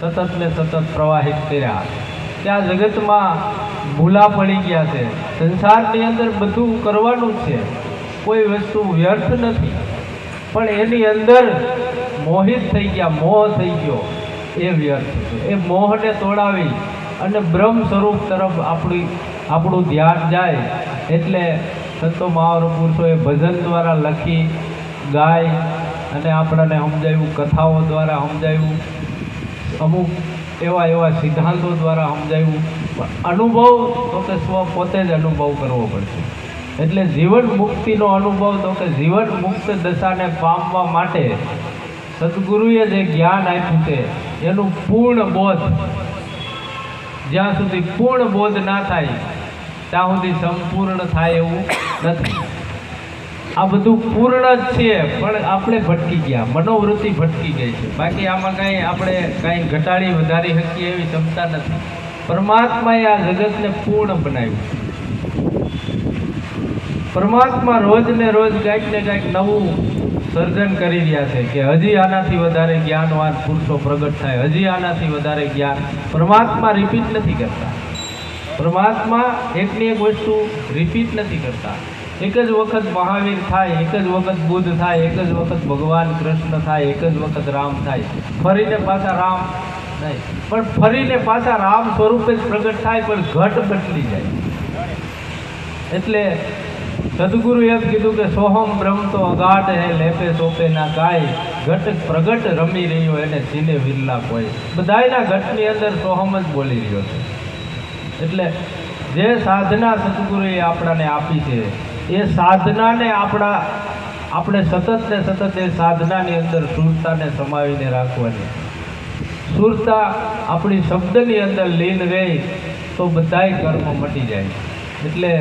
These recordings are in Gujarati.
સતત ને સતત પ્રવાહિત કર્યા. ત્યાં જગતમાં ભૂલા પડી ગયા છે. સંસારની અંદર બધું કરવાનું છે. કોઈ વસ્તુ વ્યર્થ નથી. પણ એની અંદર મોહિત થઈ ગયા, મોહ થઈ ગયો. એ વ્યર્થ છે. એ મોહને તોડાવી અને બ્રહ્મ સ્વરૂપ તરફ આપણી, આપણું ધ્યાન જાય. એટલે સંતો મહાવર પુરુષોએ ભજન દ્વારા લખી, ગાય અને આપણને સમજાયું, કથાઓ દ્વારા સમજાવ્યું અમુક એવા એવા સિદ્ધાંતો દ્વારા સમજાવ્યું અનુભવ તો કે સ્વ પોતે જ અનુભવ કરવો પડશે. એટલે જીવન મુક્તિનો અનુભવ તો કે જીવન મુક્ત દશાને પામવા માટે સદગુરુએ જે જ્ઞાન આપ્યું છે, એનું પૂર્ણ બોધ જ્યાં સુધી પૂર્ણ બોધ ના થાય, ત્યાં સુધી સંપૂર્ણ થાય એવું નથી. આ બધું પૂર્ણ જ છે, પણ આપણે ભટકી ગયા. મનોવૃત્તિ ભટકી ગઈ છે. બાકી આમાં કાંઈ આપણે કાંઈ ઘટાડી વધારી શકીએ એવી ક્ષમતા નથી. પરમાત્માએ આ જગતને પૂર્ણ બનાવ્યું પરમાત્મા રોજ ને રોજ કાંઈક ને કાંઈક નવું સર્જન કરી રહ્યા છે કે હજી આનાથી વધારે જ્ઞાનવાન પુરુષો પ્રગટ થાય. હજી આનાથી વધારે જ્ઞાન પરમાત્મા રિપીટ નથી કરતા. પરમાત્મા એકની એક વસ્તુ રિપીટ નથી કરતા. એક જ વખત મહાવીર થાય, એક જ વખત બુદ્ધ થાય, એક જ વખત ભગવાન કૃષ્ણ થાય, એક જ વખત રામ થાય. ફરીને પાછા રામ નહીં. પણ ફરીને પાછા રામ સ્વરૂપે જ પ્રગટ થાય, પણ ઘટ બદલી જાય. એટલે સદગુરુ એમ કીધું કે સોહમ બ્રહ્મ તો અગાઢ હે, લેપે સોપે ના કાય ઘટ પ્રગટ રમી રહ્યો એને સીને વિરલા કોઈ. બધાયના ઘટની અંદર સોહમ જ બોલી રહ્યો છે. એટલે જે સાધના સદગુરુએ આપણાને આપી છે એ સાધનાને આપણા, આપણે સતત ને સતત એ સાધનાની અંદર સુરતાને સમાવીને રાખવાની. સુરતા આપણી શબ્દની અંદર લીન રહી તો બધાય કર્મ મટી જાય. એટલે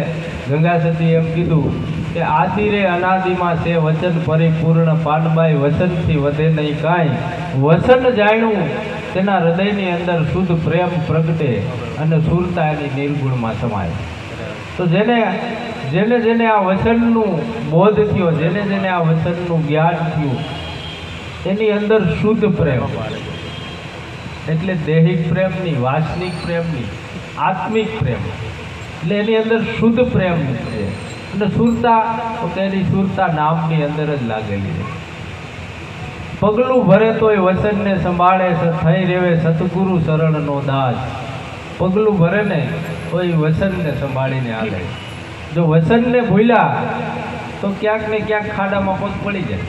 ગંગા સતી એમ કીધું કે આદિરે અનાદિમાં છે વચન પરિપૂર્ણ, પાનબાઈ વચનથી વધે નહીં કાંઈ. વચન જાણ્યું તેના હૃદયની અંદર શુદ્ધ પ્રેમ પ્રગટે અને સુરતા એની નિર્ગુણમાં સમાય. તો જેને જેને જેને આ વચનનું બોધ થયો, જેને જેને આ વચનનું જ્ઞાન થયું, એની અંદર શુદ્ધ પ્રેમ. એટલે દૈહિક પ્રેમની વાસનિક પ્રેમની, આત્મિક પ્રેમ. એટલે એની અંદર શુદ્ધ પ્રેમ છે. અને સુરતા, તો તેની સુરતા નામની અંદર જ લાગેલી છે. પગલું ભરે તોય વચનને સંભાળે થઈ રેવે સતગુરુ શરણનો દાસ. પગલું ભરે ને તોય વચનને સંભાળીને હાલે. જો વચનને ભૂલ્યા, તો ક્યાંક ને ક્યાંક ખાડામાં પગ પડી જાય.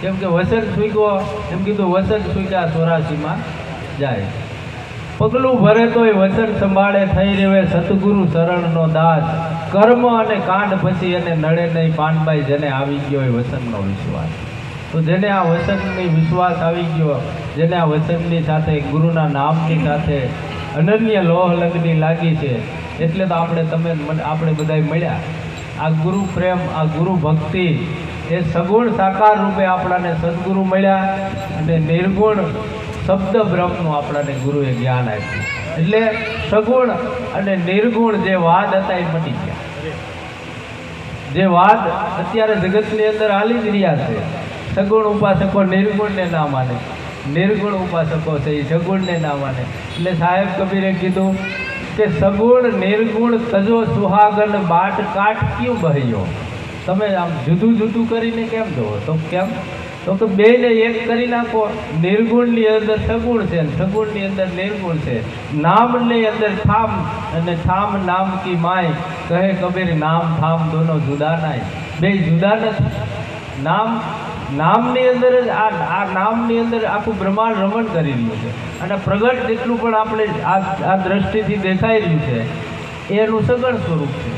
કેમ કે વસન સૂક્યો એમ કીધું વસન સૂક્યા ચોરાસીમાં જાય. પગલું ભરે તોય વચન સંભાળે, થઈ રહે સતગુરુ શરણનો દાસ. કર્મ અને કાંડ પછી એને નડે નહીં, પાનબાઈ જેને આવી ગયો એ વસંતનો વિશ્વાસ. તો જેને આ વચનની વિશ્વાસ આવી ગયો, જેને આ વસંતની સાથે ગુરુના નામની સાથે અનન્ય લોહ લગ્ની લાગી છે એટલે તો આપણે તમે આપણે બધા મળ્યા. આ ગુરુ પ્રેમ, આ ગુરુ ભક્તિ, એ સગુણ સાકાર રૂપે આપણાને સદગુરુ મળ્યા અને નિર્ગુણ શબ્દ બ્રહ્મનું આપણાને ગુરુએ જ્ઞાન આપ્યું. એટલે સગુણ અને નિર્ગુણ જે વાદ હતા એ મટી ગયા. જે વાદ અત્યારે જગતની અંદર હાલી જ રહ્યા છે. સગુણ ઉપાસકો નિર્ગુણને ના માને. નિર્ગુણ ઉપાસકો છે એ સગુણને ના માને. એટલે સાહેબ કબીરે કીધું કે સગુણ, નિર્ગુણ તજો સુહાગન, બાટ કાટ ક્યું બહ્યો? તમે આમ જુદું જુદું કરીને કેમ જોવો તો કેમ? તો કે બેને એક કરી નાખો. નિર્ગુણની અંદર સગુણ છે સગુણની અંદર નિર્ગુણ છે. નામની અંદર થામ અને થામ નામ કી માય. કહે કબીર, નામ થામ દોનો જુદા નાય. બે જુદા નથી. નામ, નામની અંદર જ આ આ નામની અંદર આખું બ્રહ્માંડ રમણ કરી રહ્યું છે. અને પ્રગટ જેટલું પણ આપણે આ આ દ્રષ્ટિથી દેખાઈ રહ્યું છે એનું સગળ સ્વરૂપ છે.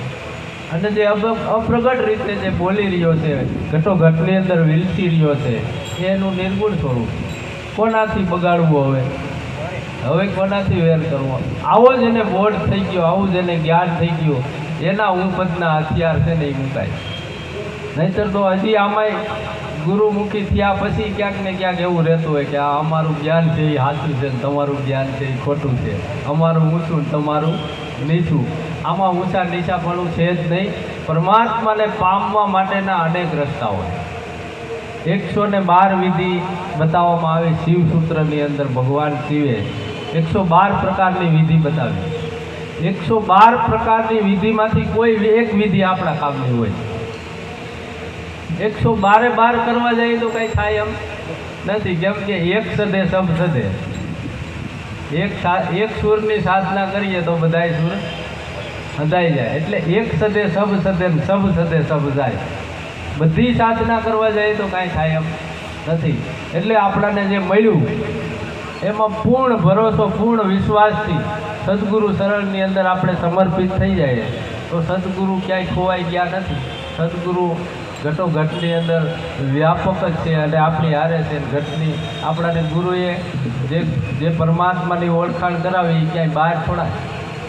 અને જે અપ્રગટ રીતે જે બોલી રહ્યો છે, ઘટોઘટની અંદર વિલસી રહ્યો છે એનું નિર્ગુણ સ્વરૂપ કોનાથી બગાડવું હવે? હવે કોનાથી વેર કરવો? આવો જ એને બોધ થઈ ગયો, આવું જ એને જ્ઞાન થઈ ગયું. એના ઉપદના હથિયાર છે ને એ મુકાય. નહીતર તો હજી આમાંય ગુરુમુખી થયા પછી ક્યાંક ને ક્યાંક એવું રહેતું હોય કે આ અમારું જ્ઞાન છે એ સાચું છે ને તમારું જ્ઞાન છે એ ખોટું છે. અમારું ઊંચું ને તમારું નીચું. આમાં ઊંચા નીચાપણું છે જ નહીં. પરમાત્માને પામવા માટેના અનેક રસ્તાઓ છે. એકસો ને બાર વિધિ બતાવવામાં આવે શિવ સૂત્રની અંદર ભગવાન શિવે. એકસો બાર પ્રકારની વિધિ બતાવી. એકસો બાર પ્રકારની વિધિમાંથી કોઈ એક વિધિ આપણા કામની હોય. એકસો બારે બાર કરવા જઈએ તો કંઈ થાય એમ નથી. કેમ કે એક સદે સબ સદે. એક એક સૂરની સાધના કરીએ તો બધાય સૂર સદાઈ જાય. એટલે એક સદે સબ સદે સબ સદે સબ જાય. બધી સાધના કરવા જઈએ તો કાંઈ થાય એમ નથી. એટલે આપણાને જે મળ્યું, એમાં પૂર્ણ ભરોસો, પૂર્ણ વિશ્વાસથી સદગુરુ શરણની અંદર આપણે સમર્પિત થઈ જઈએ તો સદગુરુ ક્યાંય ખોવાઈ ગયા નથી. સદગુરુ ઘટોઘટની અંદર વ્યાપક જ છે અને આપણી હારે છે ઘટની. આપણાને ગુરુએ જે જે પરમાત્માની ઓળખાણ કરાવી એ ક્યાંય બહાર થોડા